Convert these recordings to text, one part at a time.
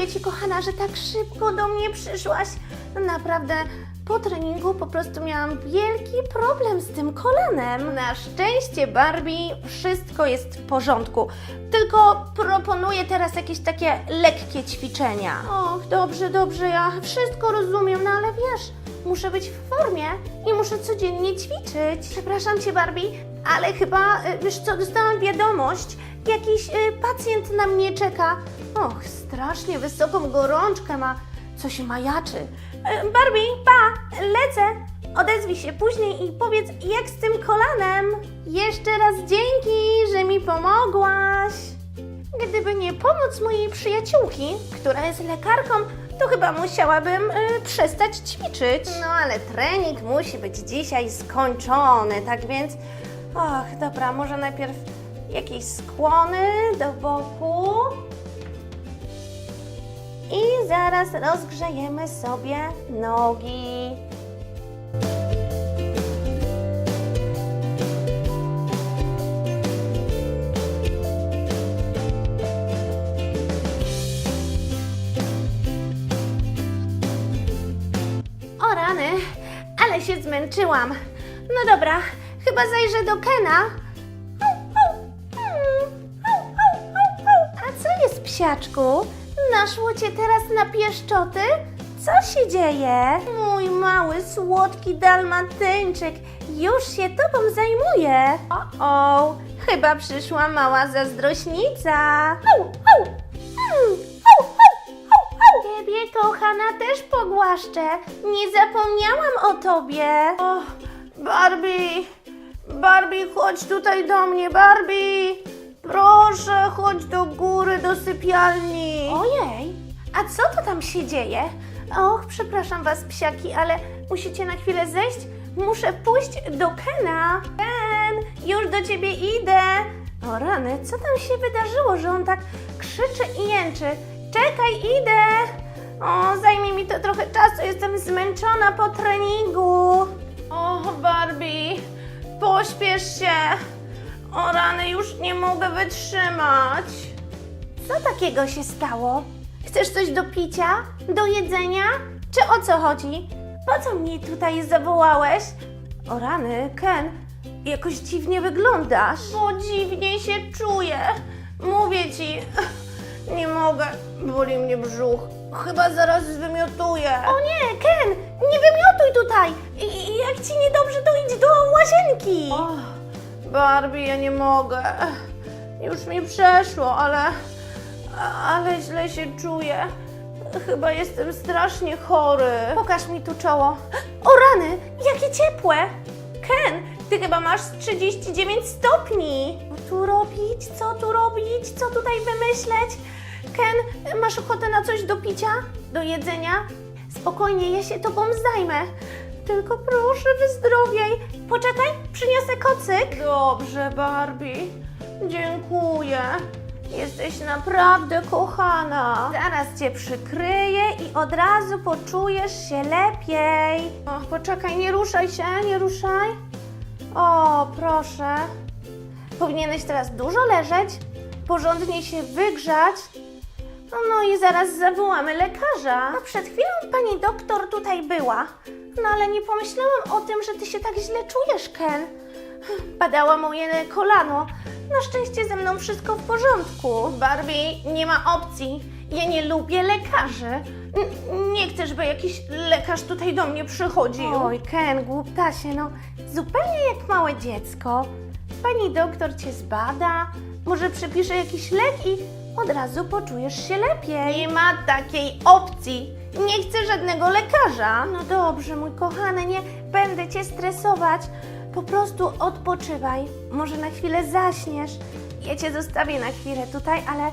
dziękuję Ci, kochana, że tak szybko do mnie przyszłaś. No Naprawdę, po treningu po prostu miałam wielki problem z tym kolanem. Na szczęście, Barbie, wszystko jest w porządku. Tylko proponuję teraz jakieś takie lekkie ćwiczenia. Och, dobrze, dobrze, ja wszystko rozumiem, no ale wiesz, muszę być w formie i muszę codziennie ćwiczyć. Przepraszam Cię, Barbie, ale chyba, y, wiesz co, dostałam wiadomość, jakiś y, pacjent na mnie czeka. Och, strasznie wysoką gorączkę ma, coś majaczy. Y, Barbie, pa, lecę. Odezwij się później i powiedz, jak z tym kolanem. Jeszcze raz dzięki, że mi pomogłaś. Gdyby nie pomoc mojej przyjaciółki, która jest lekarką, to chyba musiałabym y, przestać ćwiczyć. No ale trening musi być dzisiaj skończony, tak więc. Och, dobra, może najpierw jakieś skłony do boku. I zaraz rozgrzejemy sobie nogi. O rany, ale się zmęczyłam. No dobra, chyba zajrzę do Kena. A co jest, psiaczku? Naszło cię teraz na pieszczoty? Co się dzieje? Mój mały, słodki dalmatyńczyk już się tobą zajmuje. O, o, chyba przyszła mała zazdrośnica. Au, mm. Ciebie, kochana, też pogłaszczę. Nie zapomniałam o tobie. O, Barbie, Barbie, chodź tutaj do mnie, Barbie. Proszę, chodź do góry, do sypialni. Ojej, a co to tam się dzieje? Och, przepraszam was, psiaki, ale musicie na chwilę zejść. Muszę pójść do Kena. Ken, już do ciebie idę. O rany, co tam się wydarzyło, że on tak krzyczy i jęczy? Czekaj, idę. O, zajmie mi to trochę czasu, jestem zmęczona po treningu. O, Barbie, pośpiesz się. O rany, już nie mogę wytrzymać. Co takiego się stało? Chcesz coś do picia? Do jedzenia? Czy o co chodzi? Po co mnie tutaj zawołałeś? O rany, Ken, jakoś dziwnie wyglądasz. Bo dziwnie się czuję. Mówię ci, nie mogę, boli mnie brzuch. Chyba zaraz zwymiotuję. O nie, Ken, nie wymiotuj tutaj. I, i jak ci niedobrze, to idź do łazienki. Barbie, ja nie mogę. Już mi przeszło, ale. ale źle się czuję. Chyba jestem strasznie chory. Pokaż mi tu czoło. O rany, jakie ciepłe! Ken, ty chyba masz z 39 stopni. Co tu robić? Co tu robić? Co tutaj wymyśleć? Ken, masz ochotę na coś do picia? Do jedzenia? Spokojnie, ja się tobą zajmę. Tylko proszę, wyzdrowiej. Poczekaj, przyniosę kocyk. Dobrze, Barbie. Dziękuję. Jesteś naprawdę kochana. Zaraz cię przykryję i od razu poczujesz się lepiej. Poczekaj, nie ruszaj się, nie ruszaj. O, proszę. Powinieneś teraz dużo leżeć, porządnie się wygrzać. No, no i zaraz zawołamy lekarza. No przed chwilą pani doktor tutaj była. No ale nie pomyślałam o tym, że ty się tak źle czujesz, Ken. Badała moje kolano. Na szczęście ze mną wszystko w porządku. Barbie, nie ma opcji. Ja nie lubię lekarzy. N- nie chcę, żeby jakiś lekarz tutaj do mnie przychodził. Oj, Ken, głuptasie, no. Zupełnie jak małe dziecko. Pani doktor cię zbada, może przepisze jakiś lek i od razu poczujesz się lepiej. Nie ma takiej opcji. Nie chcę żadnego lekarza. No dobrze, mój kochany, nie będę cię stresować. Po prostu odpoczywaj. Może na chwilę zaśniesz. Ja cię zostawię na chwilę tutaj, ale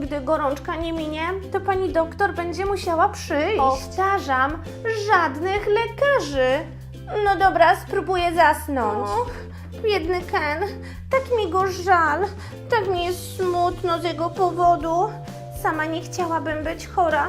gdy gorączka nie minie, to pani doktor będzie musiała przyjść. Powtarzam, żadnych lekarzy. No dobra, spróbuję zasnąć. Och, biedny Ken, tak mi go żal. Tak mi jest smutno z jego powodu. Sama nie chciałabym być chora.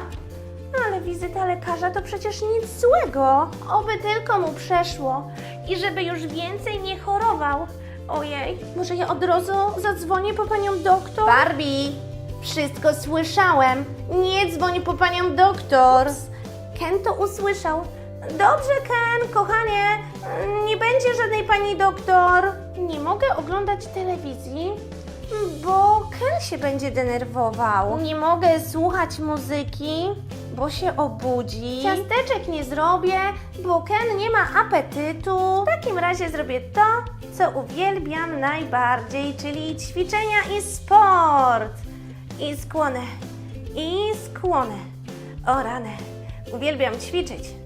Ale wizyta lekarza to przecież nic złego. Oby tylko mu przeszło i żeby już więcej nie chorował. Ojej, może ja od razu zadzwonię po panią doktor? Barbie, Wszystko słyszałem. Nie dzwoń po panią doktor. Ken to usłyszał. Dobrze, Ken, kochanie, nie będzie żadnej pani doktor. Nie mogę oglądać telewizji, bo Ken się będzie denerwował. Nie mogę słuchać muzyki, bo się obudzi. Ciasteczek nie zrobię, bo Ken nie ma apetytu. W takim razie zrobię to, co uwielbiam najbardziej, czyli ćwiczenia i sport. I skłonę, i skłonę. O rany, uwielbiam ćwiczyć.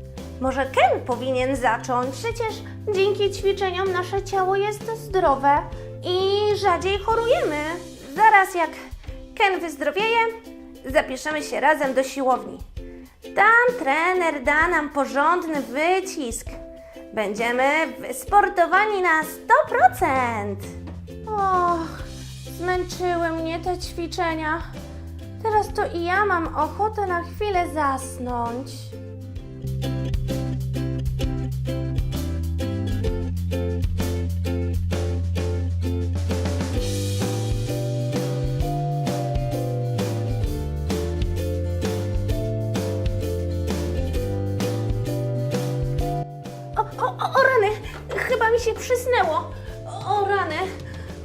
Może Ken powinien zacząć? Przecież dzięki ćwiczeniom nasze ciało jest zdrowe i rzadziej chorujemy. Zaraz jak Ken wyzdrowieje, zapiszemy się razem do siłowni. Tam trener da nam porządny wycisk. Będziemy wysportowani na 100%. Och, zmęczyły mnie te ćwiczenia. Teraz to i ja mam ochotę na chwilę zasnąć. Się przysnęło. O, o rany!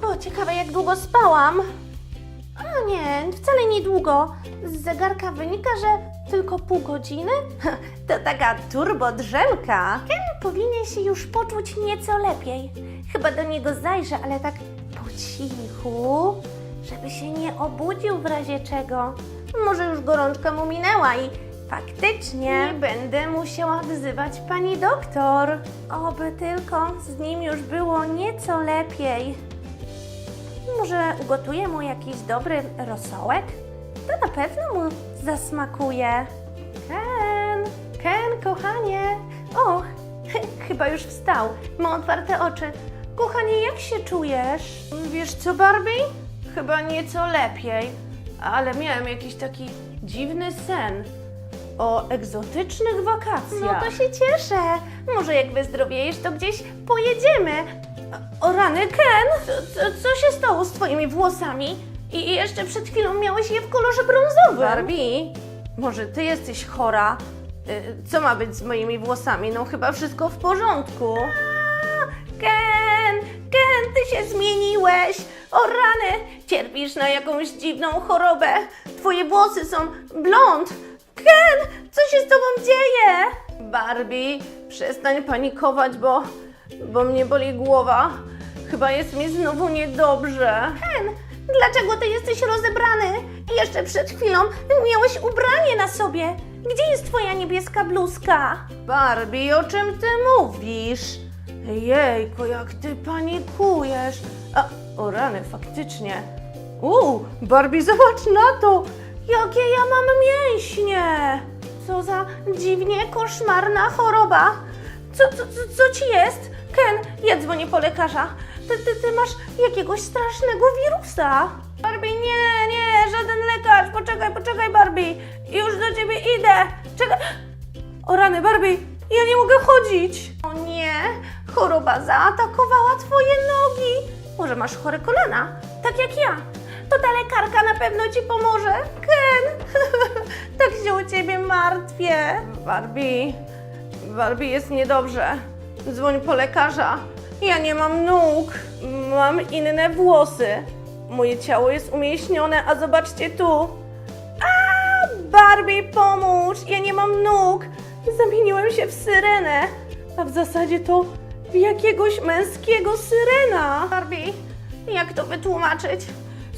O, ciekawe jak długo spałam. A nie, wcale niedługo. Z zegarka wynika, że tylko pół godziny? To taka turbodrzelka. Ken powinien się już poczuć nieco lepiej. Chyba do niego zajrzę, ale tak po cichu, żeby się nie obudził w razie czego. Może już gorączka mu minęła i faktycznie nie będę musiała wzywać pani doktor. Oby tylko z nim już było nieco lepiej. Może ugotuję mu jakiś dobry rosołek? To na pewno mu zasmakuje. Ken, Ken, kochanie. Och, chyba już wstał. Ma otwarte oczy. Kochanie, jak się czujesz? Wiesz co, Barbie? Chyba nieco lepiej, ale miałem jakiś taki dziwny sen o egzotycznych wakacjach. No to się cieszę. Może jak wyzdrowiejesz, to gdzieś pojedziemy. O rany, Ken! Co, co, co się stało z twoimi włosami? I jeszcze przed chwilą miałeś je w kolorze brązowym. Barbie, może ty jesteś chora? Y, Co ma być z moimi włosami? No chyba wszystko w porządku. Ken, Ken, ty się zmieniłeś! O rany! Cierpisz na jakąś dziwną chorobę. Twoje włosy są blond. Ken, co się z tobą dzieje? Barbie, przestań panikować, bo, bo mnie boli głowa. Chyba jest mi znowu niedobrze. Ken, dlaczego ty jesteś rozebrany? Jeszcze przed chwilą miałeś ubranie na sobie. Gdzie jest twoja niebieska bluzka? Barbie, o czym ty mówisz? Jejku, jak ty panikujesz. A, o rany, faktycznie. Uuu, Barbie, zobacz na to! Jakie ja mam mięśnie! Co za dziwnie koszmarna choroba! Co, co, co, co ci jest? Ken, ja dzwonię po lekarza. Ty, ty, ty masz jakiegoś strasznego wirusa. Barbie, nie, nie, żaden lekarz. Poczekaj, poczekaj, Barbie. Już do ciebie idę. Czekaj. O rany, Barbie, ja nie mogę chodzić. O nie, choroba zaatakowała twoje nogi. Może masz chore kolana, tak jak ja. To ta lekarka na pewno ci pomoże. Ken, tak się o ciebie martwię. Barbie, Barbie jest niedobrze. Dzwoń po lekarza. Ja nie mam nóg, mam inne włosy. Moje ciało jest umieśnione, a zobaczcie tu. A, Barbie, pomóż! Ja nie mam nóg! Zamieniłem się w syrenę, a w zasadzie to w jakiegoś męskiego syrena. Barbie, jak to wytłumaczyć?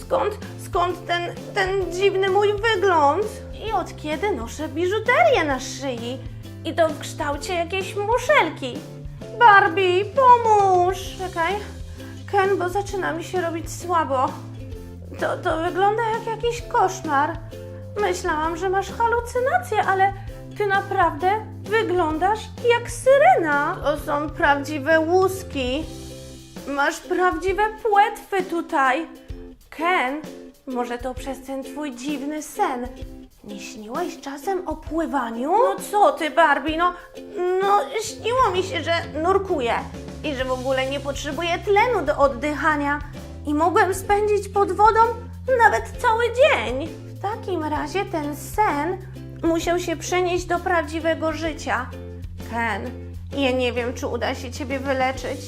Skąd, skąd ten, ten dziwny mój wygląd? I od kiedy noszę biżuterię na szyi? I to w kształcie jakiejś muszelki. Barbie, pomóż! Czekaj, Ken, bo zaczyna mi się robić słabo. To, to wygląda jak jakiś koszmar. Myślałam, że masz halucynacje, ale ty naprawdę wyglądasz jak syrena. To są prawdziwe łuski. Masz prawdziwe płetwy tutaj. Ken, może to przez ten twój dziwny sen. Nie śniłeś czasem o pływaniu? No co ty, Barbie, no, no śniło mi się, że nurkuję i że w ogóle nie potrzebuję tlenu do oddychania i mogłem spędzić pod wodą nawet cały dzień. W takim razie ten sen musiał się przenieść do prawdziwego życia. Ken, ja nie wiem, czy uda się ciebie wyleczyć.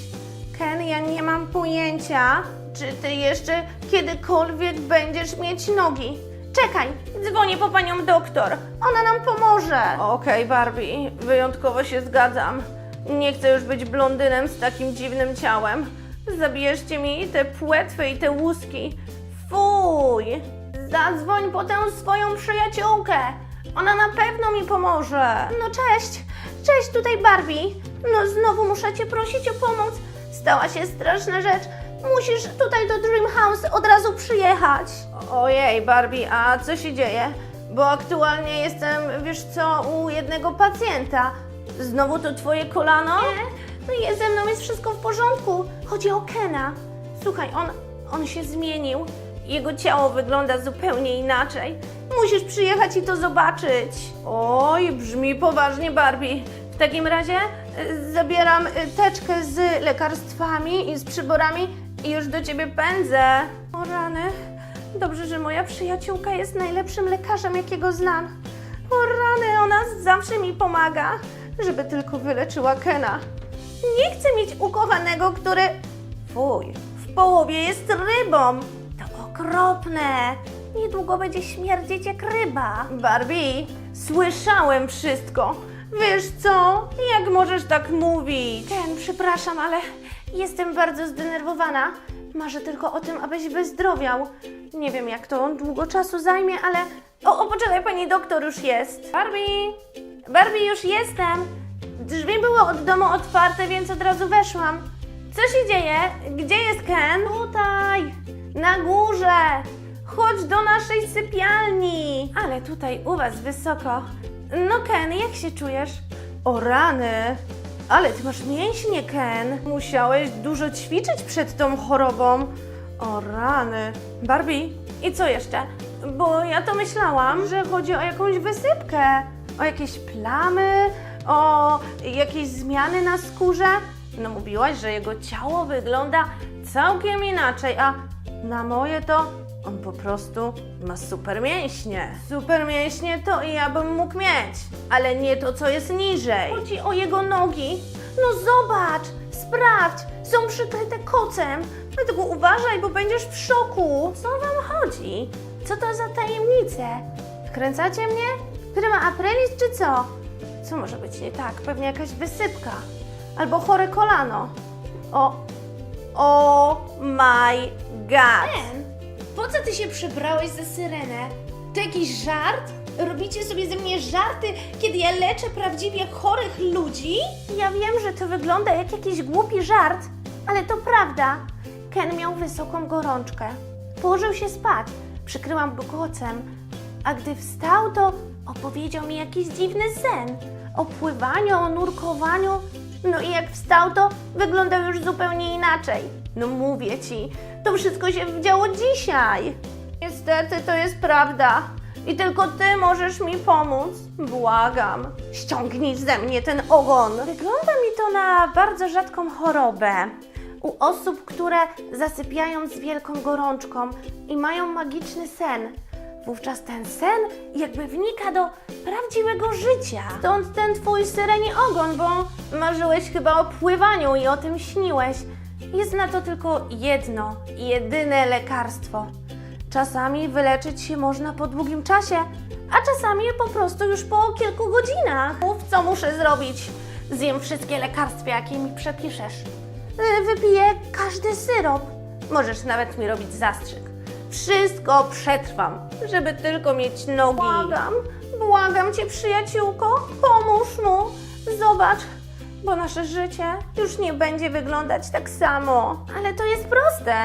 Ken, ja nie mam pojęcia, czy ty jeszcze kiedykolwiek będziesz mieć nogi. Czekaj, dzwonię po panią doktor. Ona nam pomoże. Okej, Barbie, wyjątkowo się zgadzam. Nie chcę już być blondynem z takim dziwnym ciałem. Zabierzcie mi te płetwy i te łuski. Fuj! Zadzwoń po tę swoją przyjaciółkę. Ona na pewno mi pomoże. No cześć, cześć tutaj Barbie. No znowu muszę cię prosić o pomoc. Stała się straszna rzecz. Musisz tutaj do Dream House od razu przyjechać. Ojej, Barbie, a co się dzieje? Bo aktualnie jestem, wiesz co, u jednego pacjenta. Znowu to twoje kolano? Nie, no jest ze mną jest wszystko w porządku. Chodzi o Kena. Słuchaj, on, on się zmienił. Jego ciało wygląda zupełnie inaczej. Musisz przyjechać i to zobaczyć. Oj, brzmi poważnie, Barbie. W takim razie y, zabieram y, teczkę z lekarstwami i z przyborami i już do ciebie pędzę. O rany. Dobrze, że moja przyjaciółka jest najlepszym lekarzem, jakiego znam. O rany, ona zawsze mi pomaga, żeby tylko wyleczyła Kena. Nie chcę mieć ukochanego, który... Fuj, w połowie jest rybą. To okropne. Niedługo będzie śmierdzieć jak ryba. Barbie, słyszałem wszystko. Wiesz co? Jak możesz tak mówić? Ken, przepraszam, ale jestem bardzo zdenerwowana. Marzę tylko o tym, abyś wyzdrowiał. Nie wiem, jak to długo czasu zajmie, ale... O, o, poczekaj, pani doktor już jest. Barbie! Barbie, już jestem. Drzwi były od domu otwarte, więc od razu weszłam. Co się dzieje? Gdzie jest Ken? Tutaj, na górze. Chodź do naszej sypialni. Ale tutaj u was wysoko. No Ken, jak się czujesz? O rany. Ale ty masz mięśnie, Ken. Musiałeś dużo ćwiczyć przed tą chorobą. O rany. Barbie, i co jeszcze? Bo ja to myślałam, że chodzi o jakąś wysypkę, o jakieś plamy, o jakieś zmiany na skórze. No mówiłaś, że jego ciało wygląda całkiem inaczej, a na moje to on po prostu ma super mięśnie. Super mięśnie to i ja bym mógł mieć, ale nie to, co jest niżej. Chodzi o jego nogi. No zobacz, sprawdź, są przykryte kocem. Dlatego uważaj, bo będziesz w szoku. Co wam chodzi? Co to za tajemnice? Wkręcacie mnie? Prima aprilis czy co? Co może być nie tak? Pewnie jakaś wysypka. Albo chore kolano. O, oh my god. Ben, po co ty się przebrałeś za syrenę? To jakiś żart? Robicie sobie ze mnie żarty, kiedy ja leczę prawdziwie chorych ludzi? Ja wiem, że to wygląda jak jakiś głupi żart, ale to prawda. Ken miał wysoką gorączkę. Położył się spać, przykryłam go kocem, a gdy wstał, to opowiedział mi jakiś dziwny sen. O pływaniu, o nurkowaniu. No i jak wstał, to wyglądał już zupełnie inaczej. No mówię ci, to wszystko się działo dzisiaj. Niestety to jest prawda. I tylko ty możesz mi pomóc. Błagam. Ściągnij ze mnie ten ogon. Wygląda mi to na bardzo rzadką chorobę. U osób, które zasypiają z wielką gorączką i mają magiczny sen. Wówczas ten sen jakby wnika do prawdziwego życia. Stąd ten twój syreni ogon, bo marzyłeś chyba o pływaniu i o tym śniłeś. Jest na to tylko jedno, jedyne lekarstwo. Czasami wyleczyć się można po długim czasie, a czasami po prostu już po kilku godzinach. Mów, co muszę zrobić. Zjem wszystkie lekarstwa, jakie mi przepiszesz. Wypiję każdy syrop. Możesz nawet mi robić zastrzyk. Wszystko przetrwam, żeby tylko mieć nogi. Błagam, błagam cię, przyjaciółko, pomóż mu. Zobacz, bo nasze życie już nie będzie wyglądać tak samo. Ale to jest proste.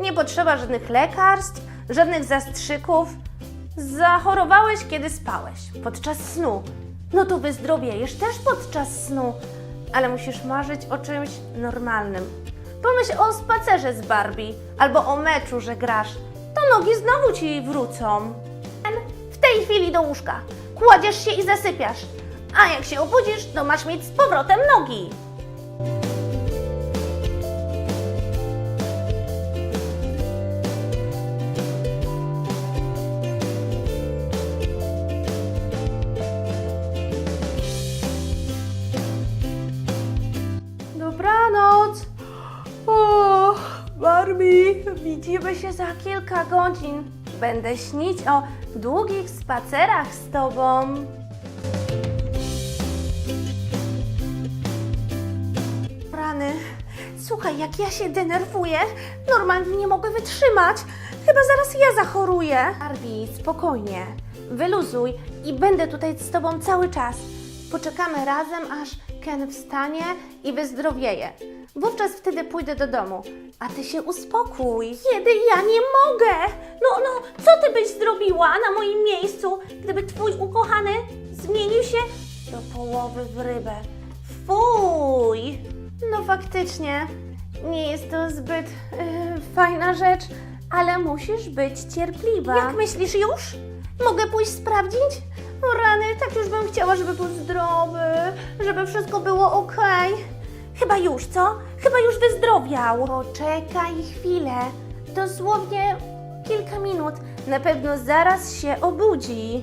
Nie potrzeba żadnych lekarstw, żadnych zastrzyków. Zachorowałeś, kiedy spałeś, podczas snu. No to wyzdrowiejesz też podczas snu, ale musisz marzyć o czymś normalnym. Pomyśl o spacerze z Barbie albo o meczu, że grasz. Nogi znowu ci wrócą. W tej chwili do łóżka. Kładziesz się i zasypiasz. A jak się obudzisz, to masz mieć z powrotem nogi. Widzimy się za kilka godzin. Będę śnić o długich spacerach z tobą. Rany. Słuchaj, jak ja się denerwuję, normalnie nie mogę wytrzymać. Chyba zaraz ja zachoruję. Barbie, spokojnie. Wyluzuj i będę tutaj z tobą cały czas. Poczekamy razem, aż Ken wstanie i wyzdrowieje. Wówczas wtedy pójdę do domu. A ty się uspokój. Kiedy ja nie mogę? No, no, co ty byś zrobiła na moim miejscu, gdyby twój ukochany zmienił się do połowy w rybę? Fuj! No faktycznie, nie jest to zbyt yy, fajna rzecz, ale musisz być cierpliwa. Jak myślisz już? Mogę pójść sprawdzić? O rany, tak już bym chciała, żeby był zdrowy, żeby wszystko było ok. Chyba już, co? Chyba już wyzdrowiał. Poczekaj chwilę, dosłownie kilka minut. Na pewno zaraz się obudzi.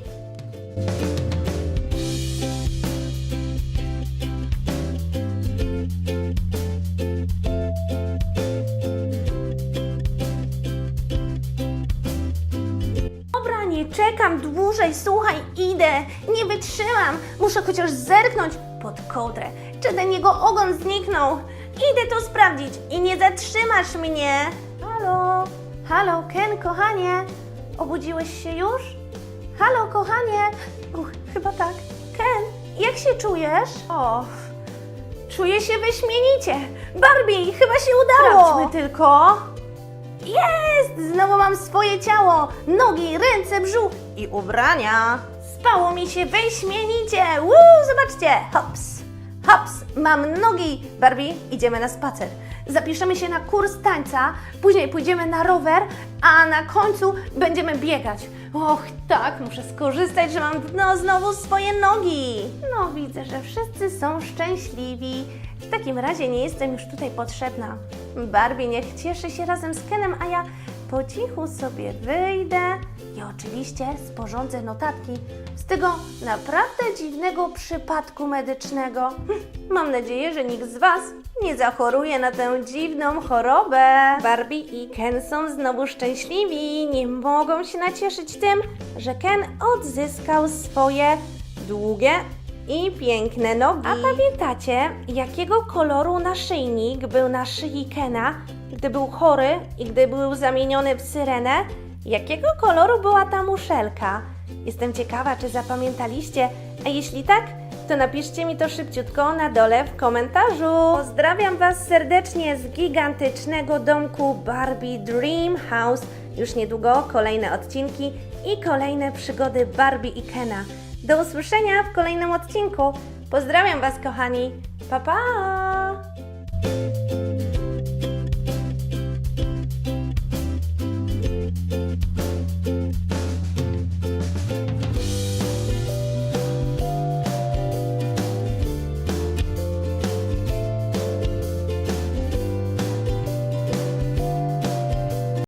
Dobra, nie czekam dłużej, słuchaj, idę, nie wytrzymam, muszę chociaż zerknąć pod kołdrę, czy ten jego ogon zniknął. Idę to sprawdzić i nie zatrzymasz mnie. Halo, halo, Ken, kochanie, obudziłeś się już? Halo, kochanie, Uch, chyba tak. Ken, jak się czujesz? O, czuję się wyśmienicie. Barbie, chyba się udało. Sprawdźmy tylko. Jest! Znowu mam swoje ciało, nogi, ręce, brzuch i ubrania. Spało mi się wyśmienicie. Woo, zobaczcie. Hops, hops, mam nogi. Barbie, idziemy na spacer. Zapiszemy się na kurs tańca, później pójdziemy na rower, a na końcu będziemy biegać. Och, tak, muszę skorzystać, że mam no, znowu swoje nogi. No, widzę, że wszyscy są szczęśliwi. W takim razie nie jestem już tutaj potrzebna. Barbie niech cieszy się razem z Kenem, a ja po cichu sobie wyjdę i oczywiście sporządzę notatki z tego naprawdę dziwnego przypadku medycznego. Hm, Mam nadzieję, że nikt z Was nie zachoruje na tę dziwną chorobę. Barbie i Ken są znowu szczęśliwi. Nie mogą się nacieszyć tym, że Ken odzyskał swoje długie i piękne nogi. A pamiętacie, jakiego koloru naszyjnik był na szyi Kena, gdy był chory i gdy był zamieniony w syrenę? Jakiego koloru była ta muszelka? Jestem ciekawa, czy zapamiętaliście, a jeśli tak, to napiszcie mi to szybciutko na dole w komentarzu. Pozdrawiam Was serdecznie z gigantycznego domku Barbie Dream House. Już niedługo kolejne odcinki i kolejne przygody Barbie i Kena. Do usłyszenia w kolejnym odcinku. Pozdrawiam Was, kochani. Pa, pa!